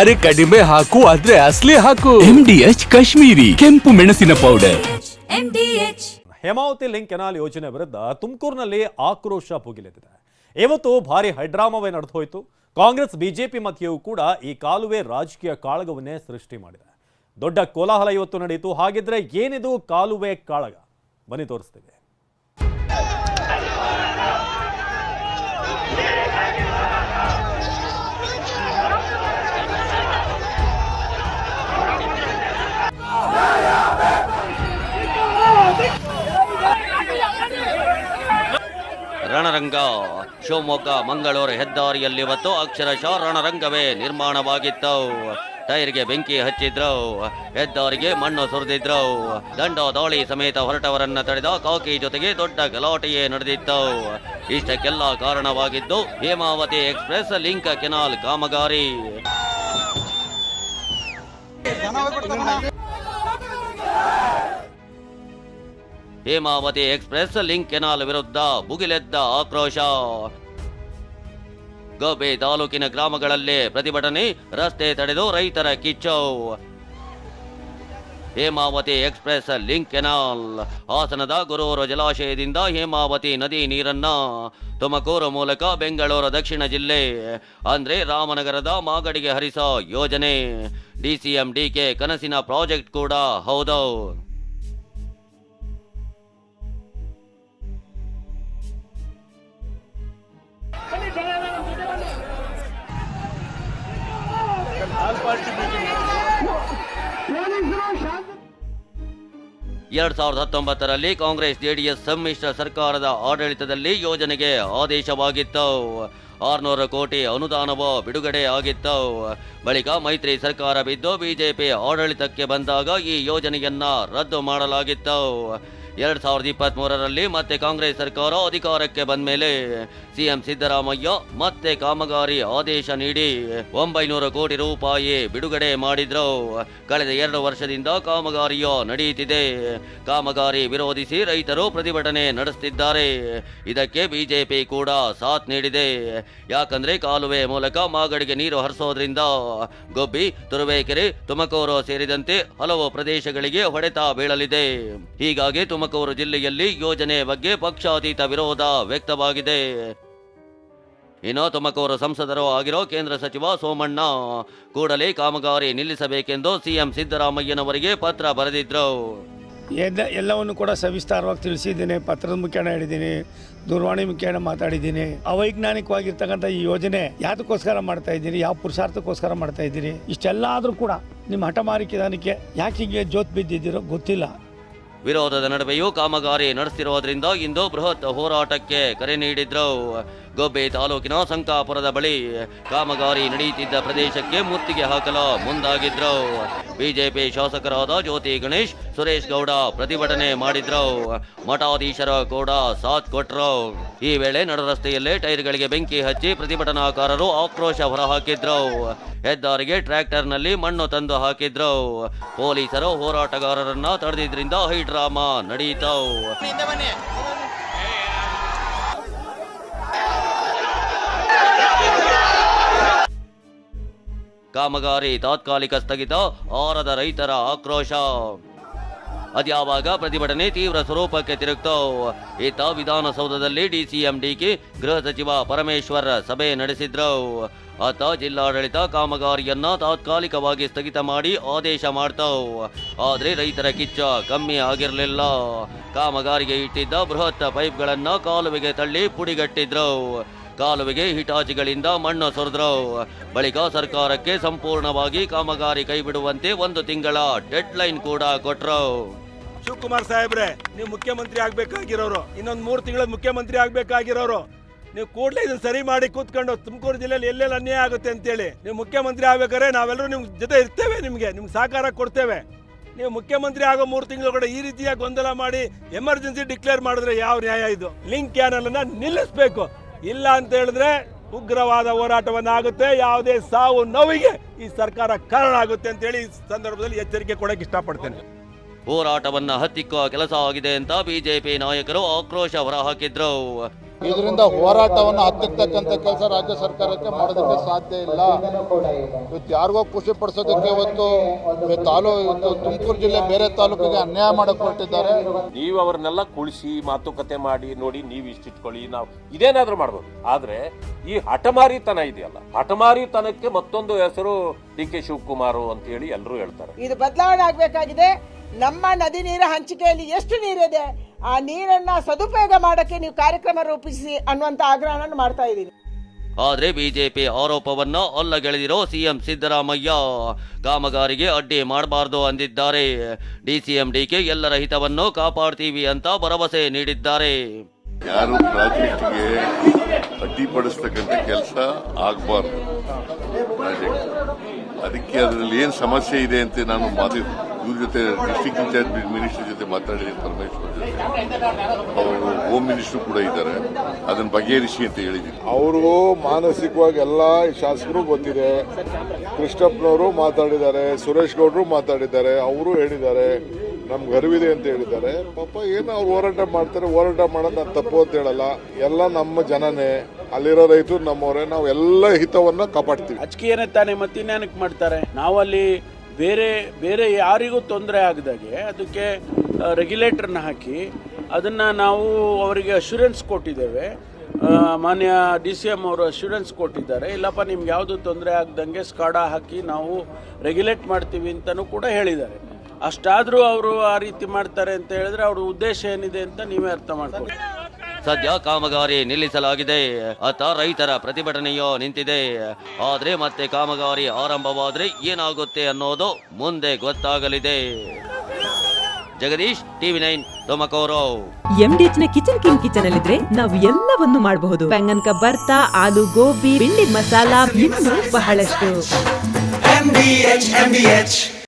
ಅರೆ ಕಡಿಮೆ ಹಾಕು ಆದ್ರೆ ಅಸ್ಲಿ ಹಾಕು. ಎಂ ಡಿ ಎಚ್ ಕಾಶ್ಮೀರಿ ಕೆಂಪು ಮೆಣಸಿನ powder MDH Hemavati link canal ಯೋಜನೆ ವಿರುದ್ಧ ತುಮಕೂರಿನಲ್ಲಿ ಆಕ್ರೋಶ ಭುಗಿಲೆದಿದೆ ಇವತ್ತು ಭಾರಿ ಹೈಡ್ರಾಮವೇ ನಡೆದು ಹೋಯಿತು. ಕಾಂಗ್ರೆಸ್ ಬಿಜೆಪಿ ಮಧ್ಯೆಯೂ ಕೂಡ ಈ ಕಾಲುವೆ ರಾಜಕೀಯ ಕಾಳಗವನ್ನೇ ಸೃಷ್ಟಿ ಮಾಡಿದೆ. ದೊಡ್ಡ ಕೋಲಾಹಲ ಇವತ್ತು ನಡೆಯಿತು ಹಾಗಿದ್ರೆ ಏನಿದು ಕಾಲುವೆ ಕಾಳಗ? ಬನ್ನಿ ತೋರಿಸ್ತೇವೆ. ರಣರಂಗ. ಶಿವಮೊಗ್ಗ, ಮಂಗಳೂರು ಹೆದ್ದಾರಿಯಲ್ಲಿ ಇವತ್ತು ಅಕ್ಷರಶಃ ರಣರಂಗವೇ ನಿರ್ಮಾಣವಾಗಿತ್ತು. ಟೈರ್ಗೆ ಬೆಂಕಿ ಹಚ್ಚಿದ್ರು. ಹೆದ್ದಾರಿಗೆ ಮಣ್ಣು ಸುರಿದಿದ್ರು. ದಂಡ ದಾಳಿ ಸಮೇತ ಹೊರಟವರನ್ನ ತಡೆದ ಕಾಕಿ ಜೊತೆಗೆ ದೊಡ್ಡ ಗಲಾಟೆಯೇ ನಡೆದಿತ್ತು. ಇಷ್ಟಕ್ಕೆಲ್ಲ ಕಾರಣವಾಗಿದ್ದು ಹೇಮಾವತಿ ಎಕ್ಸ್ಪ್ರೆಸ್, ಲಿಂಕ್ ಕೆನಾಲ್ ಕಾಮಗಾರಿ. ಹೇಮಾವತಿ ಎಕ್ಸ್ಪ್ರೆಸ್ ಲಿಂಕ್ ಕೆನಾಲ್ ವಿರುದ್ಧ ಭುಗಿಲೆದ್ದ ಆಕ್ರೋಶ. ಗೋಬೆ ತಾಲೂಕಿನ ಗ್ರಾಮಗಳಲ್ಲಿ ಪ್ರತಿಭಟನೆ, ರಸ್ತೆ ತಡೆದು ರೈತರ ಕಿಚ್ಚೌ. ಹೇಮಾವತಿ ಎಕ್ಸ್ಪ್ರೆಸ್ ಲಿಂಕ್ ಕೆನಾಲ್, ಹಾಸನದ ಗುರೂರು ಜಲಾಶಯದಿಂದ ಹೇಮಾವತಿ ನದಿ ನೀರನ್ನ ತುಮಕೂರು ಮೂಲಕ ಬೆಂಗಳೂರು ದಕ್ಷಿಣ ಜಿಲ್ಲೆ, ಅಂದ್ರೆ ರಾಮನಗರದ ಮಾಗಡಿಗೆ ಹರಿಸೋ ಯೋಜನೆ. ಡಿಸಿಎಂ ಡಿಕೆ ಕನಸಿನ ಪ್ರಾಜೆಕ್ಟ್ ಕೂಡ ಹೌದು. ಎರಡ್ ಸಾವಿರದ ಹತ್ತೊಂಬತ್ತರಲ್ಲಿ ಕಾಂಗ್ರೆಸ್ ಜೆಡಿಎಸ್ ಸಮ್ಮಿಶ್ರ ಸರ್ಕಾರದ ಆಡಳಿತದಲ್ಲಿ ಯೋಜನೆಗೆ ಆದೇಶವಾಗಿತ್ತು ಆರ್ನೂರು ಕೋಟಿ ಅನುದಾನವೋ ಬಿಡುಗಡೆ ಆಗಿತ್ತು ಬಳಿಕ ಮೈತ್ರಿ ಸರ್ಕಾರ ಬಿದ್ದು ಬಿಜೆಪಿ ಆಡಳಿತಕ್ಕೆ ಬಂದಾಗ ಈ ಯೋಜನೆಯನ್ನ ರದ್ದು ಮಾಡಲಾಗಿತ್ತು ಎರಡ್ ಸಾವಿರದ ಇಪ್ಪತ್ತ್ ಮೂರರಲ್ಲಿ ಮತ್ತೆ ಕಾಂಗ್ರೆಸ್ ಸರ್ಕಾರ ಅಧಿಕಾರಕ್ಕೆ ಬಂದ ಮೇಲೆ ಸಿಎಂ ಸಿದ್ದರಾಮಯ್ಯ ಮತ್ತೆ ಕಾಮಗಾರಿ ಆದೇಶ ನೀಡಿ ಒಂಬೈನೂರು ಕೋಟಿ ರೂಪಾಯಿ ಬಿಡುಗಡೆ ಮಾಡಿದ್ರು. ಕಳೆದ ಎರಡು ವರ್ಷದಿಂದ ಕಾಮಗಾರಿಯು ನಡೆಯುತ್ತಿದೆ. ಕಾಮಗಾರಿ ವಿರೋಧಿಸಿ ರೈತರು ಪ್ರತಿಭಟನೆ ನಡೆಸುತ್ತಿದ್ದಾರೆ. ಇದಕ್ಕೆ ಬಿಜೆಪಿ ಕೂಡ ಸಾಥ್ ನೀಡಿದೆ. ಯಾಕಂದ್ರೆ ಕಾಲುವೆ ಮೂಲಕ ಮಾಗಡಿಗೆ ನೀರು ಹರಿಸೋದ್ರಿಂದ ಗೊಬ್ಬಿ ತುರುವೇಕೆರೆ, ತುಮಕೂರು ಸೇರಿದಂತೆ ಹಲವು ಪ್ರದೇಶಗಳಿಗೆ ಹೊಡೆತ ಬೀಳಲಿದೆ. ಹೀಗಾಗಿ ತುಮಕೂರು ಜಿಲ್ಲೆಯಲ್ಲಿ ಯೋಜನೆ ಬಗ್ಗೆ ಪಕ್ಷಾತೀತ ವಿರೋಧ ವ್ಯಕ್ತವಾಗಿದೆ. ಇನ್ನು ತುಮಕೂರು ಸಂಸದರು ಆಗಿರೋ ಕೇಂದ್ರ ಸಚಿವ ಸೋಮಣ್ಣ ಕೂಡಲೇ ಕಾಮಗಾರಿ ನಿಲ್ಲಿಸಬೇಕೆಂದು ಸಿಎಂ ಸಿದ್ದರಾಮಯ್ಯನವರಿಗೆ ಪತ್ರ ಬರೆದಿದ್ರು. ಎಲ್ಲ, ಎಲ್ಲವನ್ನು ಕೂಡ ಸವಿಸ್ತಾರವಾಗಿ ತಿಳಿಸಿದ್ದೀನಿ. ಪತ್ರದ ಮುಖೇನ ಹೇಳಿದ್ದೀನಿ, ದೂರವಾಣಿ ಮುಖೇನ ಮಾತಾಡಿದ್ದೀನಿ. ಅವೈಜ್ಞಾನಿಕವಾಗಿರ್ತಕ್ಕಂಥ ಈ ಯೋಜನೆ ಯಾತಕ್ಕೋಸ್ಕರ ಮಾಡ್ತಾ ಇದ್ದೀನಿ ಯಾವ ಪುರುಷಾರ್ಥಕ್ಕೋಸ್ಕರ ಮಾಡ್ತಾ ಇದ್ದೀನಿ ಇಷ್ಟೆಲ್ಲ ಆದರೂ ಕೂಡ ನಿಮ್ಮ ಹಠಮಾರಿಕೆದಾನಕ್ಕೆ ಯಾಕೆ ಹೀಗೆ ಜೋತ್ ಬಿದ್ದಿದ್ದೀರೋ ಗೊತ್ತಿಲ್ಲ. ವಿರೋಧದ ನಡುವೆಯೂ ಕಾಮಗಾರಿ ನಡೆಸಿರುವುದರಿಂದ ಇಂದು ಬೃಹತ್ ಹೋರಾಟಕ್ಕೆ ಕರೆ ನೀಡಿದ್ರು. ಗೊಬ್ಬೆ ತಾಲೂಕಿನ ಸಂಕಾಪುರದ ಬಳಿ ಕಾಮಗಾರಿ ನಡೆಯುತ್ತಿದ್ದ ಪ್ರದೇಶಕ್ಕೆ ಮುತ್ತಿಗೆ ಹಾಕಲು ಮುಂದಾಗಿದ್ರು. ಬಿಜೆಪಿ ಶಾಸಕರಾದ ಜ್ಯೋತಿ ಗಣೇಶ್, ಸುರೇಶ್ ಗೌಡ ಪ್ರತಿಭಟನೆ ಮಾಡಿದ್ರು. ಮಠಾಧೀಶರ ಕೂಡ ಸಾಥ್ ಕೊಟ್ರು. ಈ ವೇಳೆ ನಡರಸ್ತೆಯಲ್ಲೇ ಟೈರ್ಗಳಿಗೆ ಬೆಂಕಿ ಹಚ್ಚಿ ಪ್ರತಿಭಟನಾಕಾರರು ಆಕ್ರೋಶ ಹೊರಹಾಕಿದ್ರು. ಹೆದ್ದಾರಿಗೆ ಟ್ರ್ಯಾಕ್ಟರ್ನಲ್ಲಿ ಮಣ್ಣು ತಂದು ಹಾಕಿದ್ರು. ಪೊಲೀಸರು ಹೋರಾಟಗಾರರನ್ನ ತಡೆದಿದ್ರಿಂದ ಹೈಡ್ರಾಮಾ ನಡೀತಾವ್. ಕಾಮಗಾರಿ ತಾತ್ಕಾಲಿಕ ಸ್ಥಗಿತ ಆರದ ರೈತರ ಆಕ್ರೋಶ. ಅದ್ಯಾವಾಗ ಪ್ರತಿಭಟನೆ ತೀವ್ರ ಸ್ವರೂಪಕ್ಕೆ ತಿರುಗ್ತಾವು ಈತ ವಿಧಾನಸೌಧದಲ್ಲಿ ಡಿಸಿಎಂ ಡಿಕೆ ಗೃಹ ಸಚಿವ ಪರಮೇಶ್ವರ್ ಸಭೆ ನಡೆಸಿದ್ರು. ಆತ ಜಿಲ್ಲಾಡಳಿತ ಕಾಮಗಾರಿಯನ್ನ ತಾತ್ಕಾಲಿಕವಾಗಿ ಸ್ಥಗಿತ ಮಾಡಿ ಆದೇಶ ಮಾಡ್ತಾವ್ ಆದ್ರೆ ರೈತರ ಕಿಚ್ಚ ಕಮ್ಮಿ ಆಗಿರಲಿಲ್ಲ. ಕಾಮಗಾರಿಗೆ ಇಟ್ಟಿದ್ದ ಬೃಹತ್ ಪೈಪ್ಗಳನ್ನ ಕಾಲುವೆಗೆ ತಳ್ಳಿ ಪುಡಿಗಟ್ಟಿದ್ರು. ಕಾಲುವೆಗೆ ಹಿಟಾಚಿಗಳಿಂದ ಮಣ್ಣು ಸುರಿದ್ರು. ಬಳಿಕ ಸರ್ಕಾರಕ್ಕೆ ಸಂಪೂರ್ಣವಾಗಿ ಕಾಮಗಾರಿ ಕೈಬಿಡುವಂತೆ ಒಂದು ತಿಂಗಳ ಡೆಡ್ ಲೈನ್ ಕೂಡ ಕೊಟ್ರು. ಶಿವಕುಮಾರ್ ಸಾಹೇಬ್ರೆ, ನೀವು ಮುಖ್ಯಮಂತ್ರಿ ಆಗ್ಬೇಕಾಗಿರೋರು, ಇನ್ನೊಂದ್ ಮೂರು ತಿಂಗಳ ಮುಖ್ಯಮಂತ್ರಿ ಆಗ್ಬೇಕಾಗಿರೋರು, ನೀವು ಕೂಡಲೇ ಇದನ್ನ ಸರಿ ಮಾಡಿ ಕೂತ್ಕೊಂಡು ತುಮಕೂರು ಜಿಲ್ಲೆಯಲ್ಲಿ ಎಲ್ಲೆಲ್ಲಿ ಅನ್ಯಾಯ ಆಗುತ್ತೆ ಅಂತೇಳಿ, ನೀವು ಮುಖ್ಯಮಂತ್ರಿ ಆಗ್ಬೇಕಾದ್ರೆ ನಾವೆಲ್ಲರೂ ನಿಮ್ ಜೊತೆ ಇರ್ತೇವೆ ನಿಮ್ಗೆ ನಿಮ್ಗೆ ಸಹಕಾರ ಕೊಡ್ತೇವೆ. ನೀವು ಮುಖ್ಯಮಂತ್ರಿ ಆಗೋ ಮೂರು ತಿಂಗಳು ಈ ರೀತಿಯ ಗೊಂದಲ ಮಾಡಿ ಎಮರ್ಜೆನ್ಸಿ ಡಿಕ್ಲೇರ್ ಮಾಡಿದ್ರೆ ಯಾವ ನ್ಯಾಯ ಇದು? ಲಿಂಕ್ ಕ್ಯಾನಲ್ ಅನ್ನ ನಿಲ್ಲಿಸಬೇಕು. ಇಲ್ಲ ಅಂತ ಹೇಳಿದ್ರೆ ಉಗ್ರವಾದ ಹೋರಾಟವನ್ನ ಆಗುತ್ತೆ ಯಾವುದೇ ಸಾವು ನೋವಿಗೆ ಈ ಸರ್ಕಾರ ಕಾರಣ ಆಗುತ್ತೆ ಅಂತ ಹೇಳಿ ಈ ಸಂದರ್ಭದಲ್ಲಿ ಎಚ್ಚರಿಕೆ ಕೊಡಕ್ಕೆ ಇಷ್ಟಪಡ್ತೇನೆ. ಹೋರಾಟವನ್ನ ಹತ್ತಿಕ್ಕುವ ಕೆಲಸ ಆಗಿದೆ ಅಂತ ಬಿಜೆಪಿ ನಾಯಕರು ಆಕ್ರೋಶ ಹೊರಹಾಕಿದ್ರು ಇದರಿಂದ ಹೋರಾಟವನ್ನು ಹತ್ತಿರ್ತಕ್ಕಂಥ ಕೆಲಸ ರಾಜ್ಯ ಸರ್ಕಾರಕ್ಕೆ ಮಾಡೋದಕ್ಕೆ ಸಾಧ್ಯ ಇಲ್ಲ. ಇವತ್ತು ಯಾರಿಗೋ ಖುಷಿ ಪಡಿಸೋದಕ್ಕೆ ಇವತ್ತು ತಾಲೂಕು ತುಮಕೂರು ಜಿಲ್ಲೆ ಬೇರೆ ತಾಲೂಕಿಗೆ ಅನ್ಯಾಯ ಮಾಡಕ್ ಹೊರಟಿದ್ದಾರೆ. ನೀವು ಅವ್ರನ್ನೆಲ್ಲ ಕುಳಿಸಿ ಮಾತುಕತೆ ಮಾಡಿ ನೋಡಿ ನೀವು ಇಷ್ಟಿಟ್ಕೊಳ್ಳಿ ನಾವು ಇದೇನಾದ್ರೂ ಮಾಡ್ಬೋದು. ಆದ್ರೆ ಈ ಹಠಮಾರಿತನ ಇದೆಯಲ್ಲ. ಹಠಮಾರಿತನಕ್ಕೆ ಮತ್ತೊಂದು ಹೆಸರು ಡಿ ಕೆ ಶಿವಕುಮಾರ್ ಅಂತ ಹೇಳಿ ಎಲ್ಲರೂ ಹೇಳ್ತಾರೆ. ಇದು ಬದಲಾವಣೆ ಆಗಬೇಕಾಗಿದೆ. ನಮ್ಮ ನದಿ ನೀರ ಹಂಚಿಕೆಯಲ್ಲಿ ಎಷ್ಟು ನೀರಿದೆ? ಆ ನೀರನ್ನ ಸದುಪಯೋಗ ಮಾಡಕ್ಕೆ ನೀವು ಕಾರ್ಯಕ್ರಮ ರೂಪಿಸಿ ಅನ್ನುವಂತ ಆಗ್ರಹವನ್ನು ಮಾಡ್ತಾ ಇದ್ದೀನಿ. ಆದ್ರೆ ಬಿಜೆಪಿ ಆರೋಪವನ್ನ ಅಲ್ಲಗೆಳೆದಿರೋ ಸಿಎಂ ಸಿದ್ದರಾಮಯ್ಯ ಕಾಮಗಾರಿಗೆ ಅಡ್ಡಿ ಮಾಡಬಾರ್ದು ಅಂದಿದ್ದಾರೆ. ಡಿಸಿಎಂ ಡಿಕೆ ಎಲ್ಲರ ಹಿತವನ್ನು ಕಾಪಾಡ್ತೀವಿ ಅಂತ ಭರವಸೆ ನೀಡಿದ್ದಾರೆ. ಯಾರು ಪ್ರಾಜೆಕ್ಟ್ಗೆ ಅಡ್ಡಿಪಡಿಸ್ತಕ್ಕಂಥ ಕೆಲಸ ಆಗಬಾರ್ದು. ಅದಕ್ಕೆ ಅದರಲ್ಲಿ ಏನು ಸಮಸ್ಯೆ ಇದೆ ಅಂತ ನಾನು ಮಾತು, ಇವ್ರ ಜೊತೆ ಡಿಸ್ಟಿಕ್ ಇನ್ಚಾರ್ಜ್ ಮಿನಿಸ್ಟರ್ ಜೊತೆ ಮಾತಾಡಿದ್ದೀನಿ ಪರಮೇಶ್ವರ್ ಜೊತೆ. ಅವರು ಹೋಮ್ ಮಿನಿಸ್ಟರ್ ಕೂಡ ಇದ್ದಾರೆ. ಅದನ್ನ ಬಗೆಹರಿಸಿ ಅಂತ ಹೇಳಿದ್ದೀನಿ ಅವರು ಮಾನಸಿಕವಾಗಿ ಎಲ್ಲ ಶಾಸಕರು ಗೊತ್ತಿದೆ. ಕೃಷ್ಣಪ್ಪನವರು ಮಾತಾಡಿದ್ದಾರೆ, ಸುರೇಶ್ ಗೌಡರು ಮಾತಾಡಿದ್ದಾರೆ, ಅವರು ಹೇಳಿದ್ದಾರೆ. ನಮ್ಗೆ ಅರಿವಿದೆ ಅಂತ ಹೇಳಿದ್ದಾರೆ. ಪಾಪ ಏನು ಅವ್ರು ಹೋರಾಟ ಮಾಡ್ತಾರೆ, ಹೋರಾಟ ಮಾಡೋದು ನಾನು ತಪ್ಪು ಅಂತ ಹೇಳಲ್ಲ. ಎಲ್ಲ ನಮ್ಮ ಜನನೇ. ಅಲ್ಲಿರೋ ರೈತರು ನಮ್ಮವರೇ, ನಾವು ಎಲ್ಲ ಹಿತವನ್ನ ಕಾಪಾಡ್ತೀವಿ. ರಾಜಕೀಯನೇ ತಾನೇ ಮತ್ತಿನ್ಯಾನಕ್ಕೆ ಮಾಡ್ತಾರೆ? ನಾವಲ್ಲಿ ಬೇರೆ ಬೇರೆ ಯಾರಿಗೂ ತೊಂದರೆ ಆಗದಾಗೆ ಅದಕ್ಕೆ ರೆಗ್ಯುಲೇಟರ್ನ ಹಾಕಿ ಅದನ್ನು ನಾವು ಅವರಿಗೆ ಅಶ್ಯೂರೆನ್ಸ್ ಕೊಟ್ಟಿದ್ದೇವೆ. ಮಾನ್ಯ ಡಿ ಸಿ ಎಂ ಅವರು ಅಶ್ಯೂರೆನ್ಸ್ ಕೊಟ್ಟಿದ್ದಾರೆ. ಇಲ್ಲಪ್ಪ, ನಿಮ್ಗೆ ಯಾವುದು ತೊಂದರೆ ಆಗ್ದಂಗೆ ಸ್ಕಾಡಾ ಹಾಕಿ ನಾವು ರೆಗ್ಯುಲೇಟ್ ಮಾಡ್ತೀವಿ ಅಂತಲೂ ಕೂಡ ಹೇಳಿದ್ದಾರೆ. ಅಷ್ಟಾದರೂ ಅವರು ಆ ರೀತಿ ಮಾಡ್ತಾರೆ ಅಂತ ಹೇಳಿದ್ರೆ ಅವ್ರ ಉದ್ದೇಶ ಏನಿದೆ ಅಂತ ನೀವೇ ಅರ್ಥ ಮಾಡ್ಕೊಳ್ಳಿ. ಸದ್ಯ ಕಾಮಗಾರಿ ನಿಲ್ಲಿಸಲಾಗಿದೆ. ಅತ್ತ ರೈತರ ಪ್ರತಿಭಟನೆಯೋ ನಿಂತಿದೆ. ಆದ್ರೆ ಮತ್ತೆ ಕಾಮಗಾರಿ ಆರಂಭವಾದ್ರೆ ಏನಾಗುತ್ತೆ ಅನ್ನೋದು ಮುಂದೆ ಗೊತ್ತಾಗಲಿದೆ. Jagadish TV nine Tumakuru. ಎಂಡಿಎಚ್ನ kitchen king kitchen ಅಲ್ಲಿದ್ರೆ ನಾವು ಎಲ್ಲವನ್ನು ಮಾಡಬಹುದು. ಬೆಂಗನ್ ಬರ್ತಾ ಆಲೂ ಗೋಬಿ ಬಿಂಡಿ ಮಸಾಲಾ ಇನ್ನು ಬಹಳಷ್ಟು. MBH, MBH.